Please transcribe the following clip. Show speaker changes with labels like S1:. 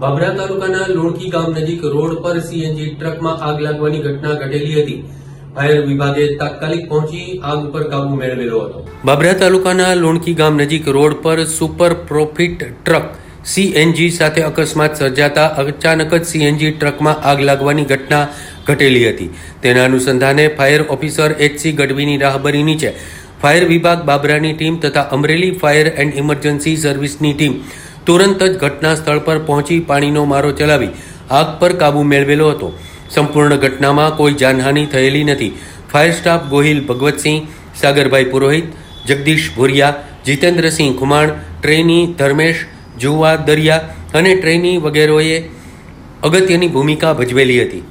S1: બાબરા તાલુકાના લોણકી ગામ નજીક રોડ પર સીએનજી ટ્રકમાં આગ લાગવાની ઘટના ઘટેલી હતી. ફાયર વિભાગે તાત્કાલિક પહોંચી આગ ઉપર કાબુ મેળવેલો હતો. બાબરા તાલુકાના લોણકી ગામ નજીક રોડ પર સુપર પ્રોફિટ ટ્રક સીએનજી સાથે અકસ્માત સર્જાતા અચાનક જ સીએનજી ટ્રકમાં આગ લાગવાની ઘટના ઘટેલી હતી. તેના અનુસંધાને ફાયર ઓફિસર એચસી ગઢવીની રાહબરી નીચે ફાયર વિભાગ બાબરાની ટીમ તથા અમરેલી ફાયર એન્ડ ઇમરજન્સી સર્વિસની ટીમ તુરંત જ ઘટના સ્થળ પર પહોંચી પાણીનો મારો ચલાવી આગ પર કાબૂ મેળવેલો હતો. સંપૂર્ણ ઘટનામાં કોઈ જાનહાનિ થયેલી નથી. Fire staff Gohil Bhagwatsinh, Sagarbhai Purohit, Jagdish Bhuriya, Jitendrasinh Khuman, trainee Dharmesh, Juva Dariya અને ટ્રેની વગેરેએ અગત્યની ભૂમિકા ભજવેલી હતી.